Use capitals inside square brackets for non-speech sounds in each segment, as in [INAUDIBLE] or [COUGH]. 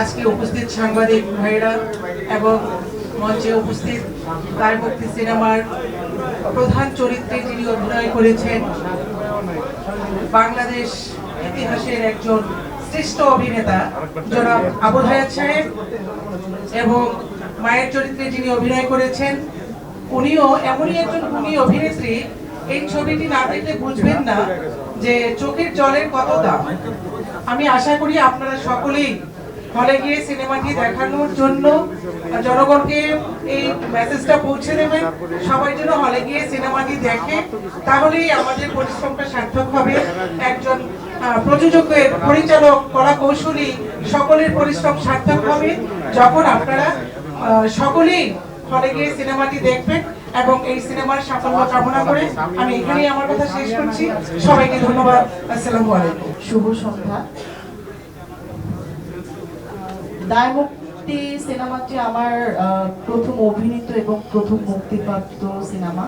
আজকে উপস্থিত সাংবাদিক ভাইরা এবং মঞ্চে উপস্থিত গায়মুক্তি সিনেমার প্রধান চরিত্রে যিনি অভিনয় করেছেন, বাংলাদেশ ইতিহাসের একজন শ্রেষ্ঠ অভিনেতা জনাব আবু হায়াত সাহেব এবং মায়ের চরিত্রে যিনি অভিনয় করেছেন, উনিও এমনই একজন গুণী অভিনেত্রী। এই ছবিটি না দেখলে বুঝবেন না যে চোখের জলের কত দাম। আমি আশা করি আপনারা সকলেই হলে গিয়ে সিনেমাটি দেখানোর জন্য জনগণকে এই মেসেজটা পৌঁছে দেবেন সবাই যেন হলে গিয়ে সিনেমাটি দেখে, তাহলেই আমাদের পরিশ্রমটা সার্থক হবে। একজন প্রযোজকের পরিচালক কলা কৌশলী সকলের পরিশ্রম সার্থক হবে। যখন আপনারা সকলেই হলে গিয়ে সিনেমাটি দেখবেন এবং এই সিনেমার সাফল্য কামনা করে আমি এখানেই আমার কথা শেষ করছি। সবাইকে ধন্যবাদ। আসসালামু আলাইকুম। শুভ সন্ধ্যা। দায়মুক্তি সিনেমাটি আমার প্রথম অভিনীত এবং প্রথম মুক্তিপ্রাপ্ত সিনেমা।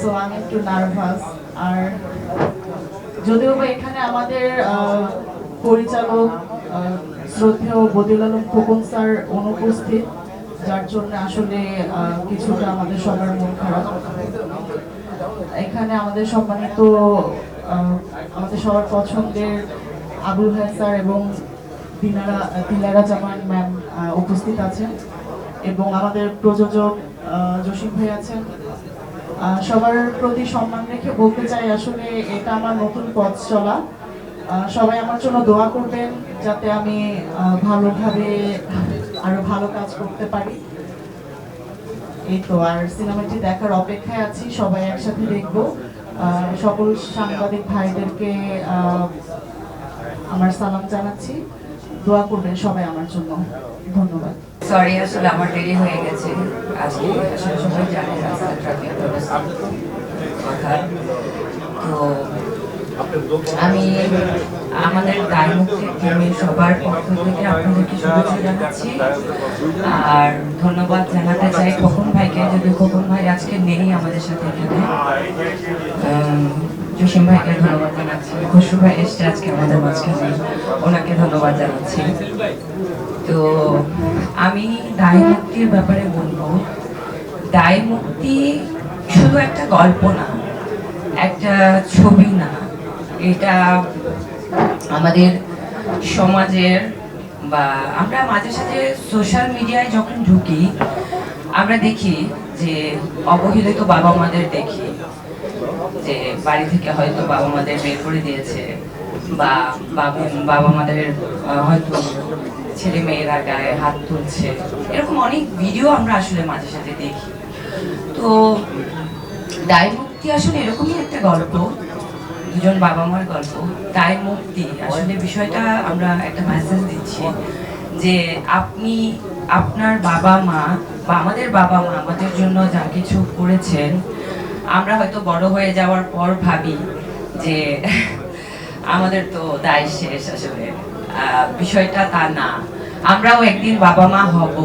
সো আমি একটু নার্ভাস আর যদিও বা এখানে আমাদের পরিচালক শ্রদ্ধেয় বদিল খোকন স্যার অনুপস্থিত, যার জন্য আসলে কিছুটা আমাদের সবার মন খারাপ। এখানে আমাদের সম্মানিত আমাদের সবার পছন্দের আবুল হায় স্যার এবং দিলারা জামান ম্যাম উপস্থিত আছেন এবং আমাদের প্রযোজক জসিম ভাই আছেন। সবার প্রতি সম্মান রেখে বলতে চাই আসলে এটা আমার নতুন পথ চলা। সবাই আমার জন্য দোয়া করবেন যাতে আমি ভালোভাবে আরও ভালো কাজ করতে পারি। এই তো, আর সিনেমাটি দেখার অপেক্ষায় আছি, সবাই একসাথে দেখব। সকল সাংবাদিক ভাইদেরকে আমার সালাম জানাচ্ছি। দোয়া করবেন সবাই আমার জন্য। ধন্যবাদ। সরি আসলে আমার দেরি হয়ে গেছে। আজকে আসলে সবাই জানে রাস্তা ট্রাফিক কথা। তো আমি আমাদের দায় মুক্তির টিমের সবার পক্ষ থেকে আপনাদেরকে শুভেচ্ছা জানাচ্ছি। আর ধন্যবাদ জানাতে চাই খোকন ভাইকে, যদি খোকন ভাই আজকে নেই আমাদের সাথে এখানে জসিম ভাইকে ধন্যবাদ জানাচ্ছি। খসরু ভাই এসছে আজকে আমাদের মাঝখানে, ওনাকে ধন্যবাদ জানাচ্ছি। তো আমি দায় মুক্তির ব্যাপারে বলব দায় মুক্তি শুধু একটা গল্প না, একটা ছবি না, এটা আমাদের সমাজের বা আমরা মাঝে সাঝে সোশ্যাল মিডিয়ায় যখন ঢুকি, আমরা দেখি যে অবহেলিত বাবা মাদের দেখি, যে বাড়ি থেকে হয়তো বাবা মাদের বের করে দিয়েছে বা বাবা মাদের হয়তো ছেলে মেয়েরা গায়ে হাত তুলছে। এরকম অনেক ভিডিও আমরা আসলে মাঝে সাঝে দেখি। তো দায় মুক্তি আসলে এরকমই একটা গল্প। দুজন বাবা মার গল্প, তাই মুক্তি। আসলে বিষয়টা আমরা একটা মেসেজ দিচ্ছি যে আপনি আপনার বাবা মা বা আমাদের বাবা মা আমাদের জন্য যা কিছু করেছেন, আমরা হয়তো বড় হয়ে যাওয়ার পর ভাবি যে [LAUGHS] আমাদের তো দায় শেষ আসলে। বিষয়টা তা না। আমরাও একদিন বাবা মা হব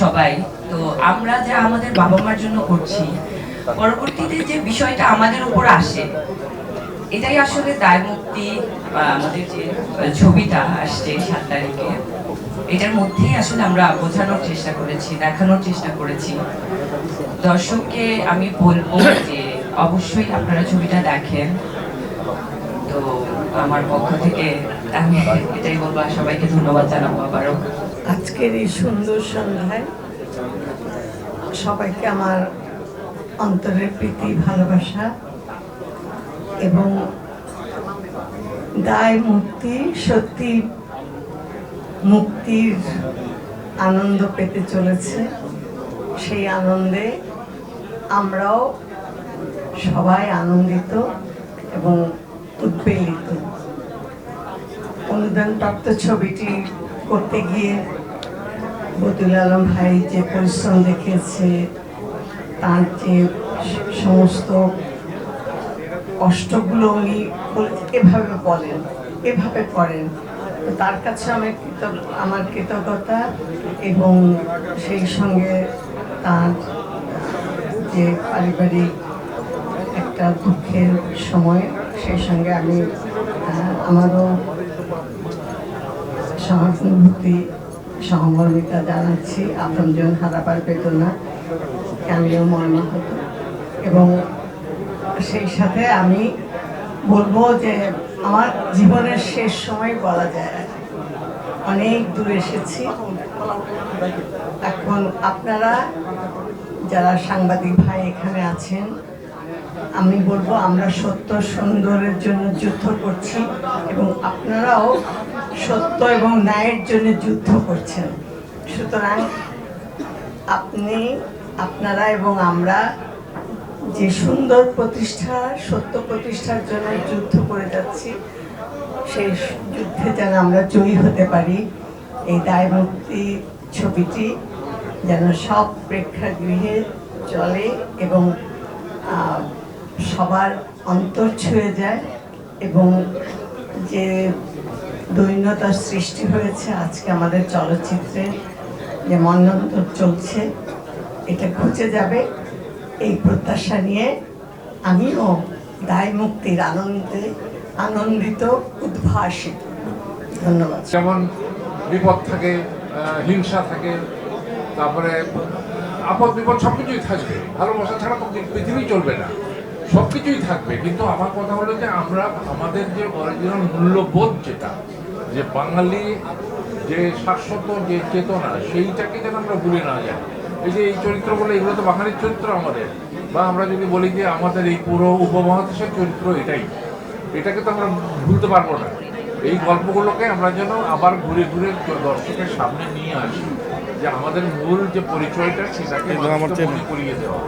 সবাই। তো আমরা যা আমাদের বাবা মার জন্য করছি, পরবর্তীতে যে বিষয়টা আমাদের উপর আসে এটাই আসলে দায় মুক্তি আমাদের যে ছবিটা আসছে সাত তারিখে, এটার মধ্যেই আসলে আমরা বোঝানোর চেষ্টা করেছি, দেখানোর চেষ্টা করেছি। দর্শককে আমি বলব যে, অবশ্যই আপনারা ছবিটা দেখেন। তো আমার পক্ষ থেকে আমি এটাই বলব সবাইকে ধন্যবাদ জানাব আবারও। আজকের এই সুন্দর সন্ধ্যায় সবাইকে আমার অন্তরের প্রীতি, ভালোবাসা এবং দায় মুক্তি, সত্যি মুক্তির আনন্দ পেতে চলেছে। সেই আনন্দে আমরাও সবাই আনন্দিত এবং উদ্বেলিত অনুদানপ্রাপ্ত ছবিটি করতে গিয়ে বদুল আলম ভাই যে পরিশ্রম দেখিয়েছে, তার যে সমস্ত কষ্টগুলো উনি এভাবে বলেন, এভাবে করেন। তার কাছে আমার কৃতজ্ঞ, আমার কৃতজ্ঞতা এবং সেই সঙ্গে তার, যে পারিবারিক একটা দুঃখের সময়, সেই সঙ্গে আমি আমারও সহানুভূতি, সহমর্মিতা জানাচ্ছি। আপনজন হারাপার পেত না আমিও মর্মাহত এবং সেই সাথে আমি বলব যে আমার জীবনের শেষ সময় বলা যায়। অনেক দূর এসেছি এখন আপনারা যারা সাংবাদিক ভাই এখানে আছেন, আমি বলব আমরা সত্য সুন্দরের জন্য যুদ্ধ করছি এবং আপনারাও সত্য এবং ন্যায়ের জন্য যুদ্ধ করছেন সুতরাং আপনি, আপনারা এবং আমরা যে সুন্দর প্রতিষ্ঠা, সত্য প্রতিষ্ঠার জন্য যুদ্ধ করে যাচ্ছি, সেই যুদ্ধে যেন আমরা জয়ী হতে পারি। এই দায়মুক্তি ছবিটি যেন সব প্রেক্ষাগৃহে চলে এবং সবার অন্তর ছুঁয়ে যায় এবং যে দৈন্যতার সৃষ্টি হয়েছে আজকে আমাদের চলচ্চিত্রে, যে মন্নন্তর চলছে, এটা ঘুচে যাবে। এই প্রত্যাশা নিয়ে আমিও দায় মুক্তির আনন্দে আনন্দিত, উদ্ভাসিত। ধন্যবাদ। যেমন বিপদ থাকে হিংসা থাকে, তারপরে আপদ, বিপদ সব কিছুই থাকবে। ভালোবাসা ছাড়া তো পৃথিবী চলবে না। সব কিছুই থাকবে। কিন্তু আমার কথা হলো যে আমরা, আমাদের যে অরিজিনাল মূল্যবোধ যেটা, যে বাঙালি যে শাশ্বত যে চেতনা, সেইটাকে যেন আমরা ভুলে না যাই। এই যে এই চরিত্র বলে এগুলো তো বাঙালির চরিত্র আমাদের। বা আমরা যদি বলি যে আমাদের এই পুরো উপমহাদেশের চরিত্র এটাই এটাকে তো আমরা ভুলতে পারব না। এই গল্পগুলোকে আমরা যেন আবার ঘুরে ঘুরে দর্শকের সামনে নিয়ে আসি যে আমাদের মূল যে পরিচয়টা সেটাকে মনে করিয়ে দেওয়া।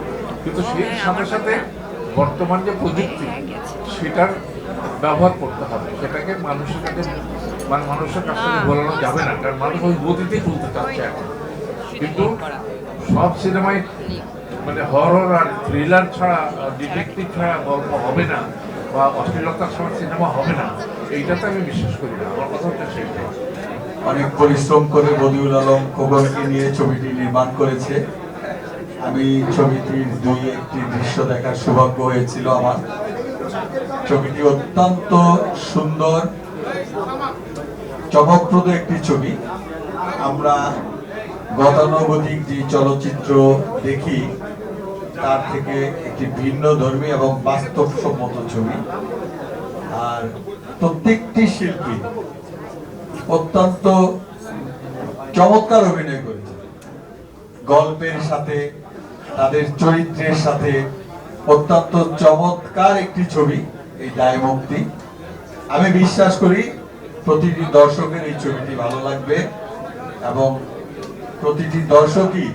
কিন্তু সেই সাথে সাথে বর্তমান যে প্রযুক্তি সেটার ব্যবহার করতে হবে। সেটাকে মানুষের কাছে মানে মানুষের কাছ থেকে বলানো যাবে না। কারণ মানুষ ওই গতিতেই চলতে চাচ্ছে এখন। কিন্তু সব সিনেমায় মানে হরর আর থ্রিলার ছাড়া ডিটেকটিভ ছাড়া গল্প হবে না, বা অশ্লীলতা ছাড়া সিনেমা হবে না। এইটাতে আমি বিশ্বাস করি না। আমার কথা হচ্ছে সেইটাই অনেক পরিশ্রম করে বদিউল আলম খোকনকে নিয়ে ছবিটি নির্মাণ করেছে। আমি ছবিটির দুই একটি দৃশ্য দেখার সৌভাগ্য হয়েছিল আমার। ছবিটি অত্যন্ত সুন্দর, চমকপ্রদ একটি ছবি। আমরা গতানুগতিক যে চলচ্চিত্র দেখি, তার থেকে একটি ভিন্ন ধর্মী এবং বাস্তবসম্মত ছবি। আর প্রত্যেকটি শিল্পী অত্যন্ত চমৎকার অভিনয় করেছে গল্পের সাথে, তাদের চরিত্রের সাথে অত্যন্ত চমৎকার একটি ছবি, এই দায় মুক্তি আমি বিশ্বাস করি, প্রতিটি দর্শকের এই ছবিটি ভালো লাগবে এবং প্রতিটি দর্শকই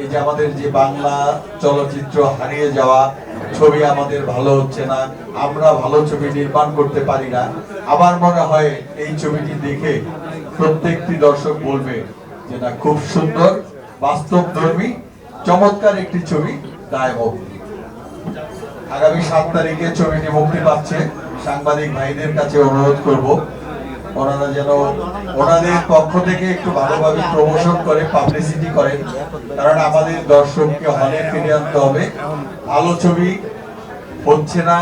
এই যে আমাদের যে বাংলা চলচ্চিত্র হারিয়ে যাওয়া ছবি আমাদের ভালো হচ্ছে না, আমরা ভালো ছবি নির্মাণ করতে পারি না, আমার মনে হয় এই ছবিটি দেখে প্রত্যেকটি দর্শক বলবে যে না, খুব সুন্দর, বাস্তবধর্মী, চমৎকার একটি ছবি দায় মুক্তি আগামী সাত তারিখে ছবিটি মুক্তি পাচ্ছে। সাংবাদিক ভাইদের কাছে অনুরোধ করব ওনারা যেন ওনাদের পক্ষ থেকে একটু ভালোভাবে প্রমোশন করে পাবলিসিটি করেন কারণ আমাদের দর্শককে হলে ফিরে আনতে হবে। ভালো ছবি হচ্ছে না,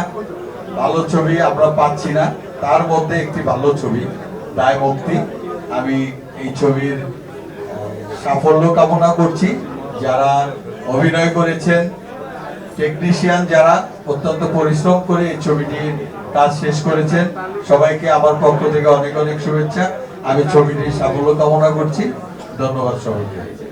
ভালো ছবি আমরা পাচ্ছি না। তার মধ্যে একটি ভালো ছবি, দায় মুক্তি। আমি এই ছবির সাফল্য কামনা করছি। যারা অভিনয় করেছেন টেকনিশিয়ান যারা, অত্যন্ত পরিশ্রম করে এই ছবিটির কাজ শেষ করেছেন সবাইকে আমার পক্ষ থেকে অনেক অনেক শুভেচ্ছা। আমি ছবিটির সাফল্য কামনা করছি। ধন্যবাদ সবাইকে।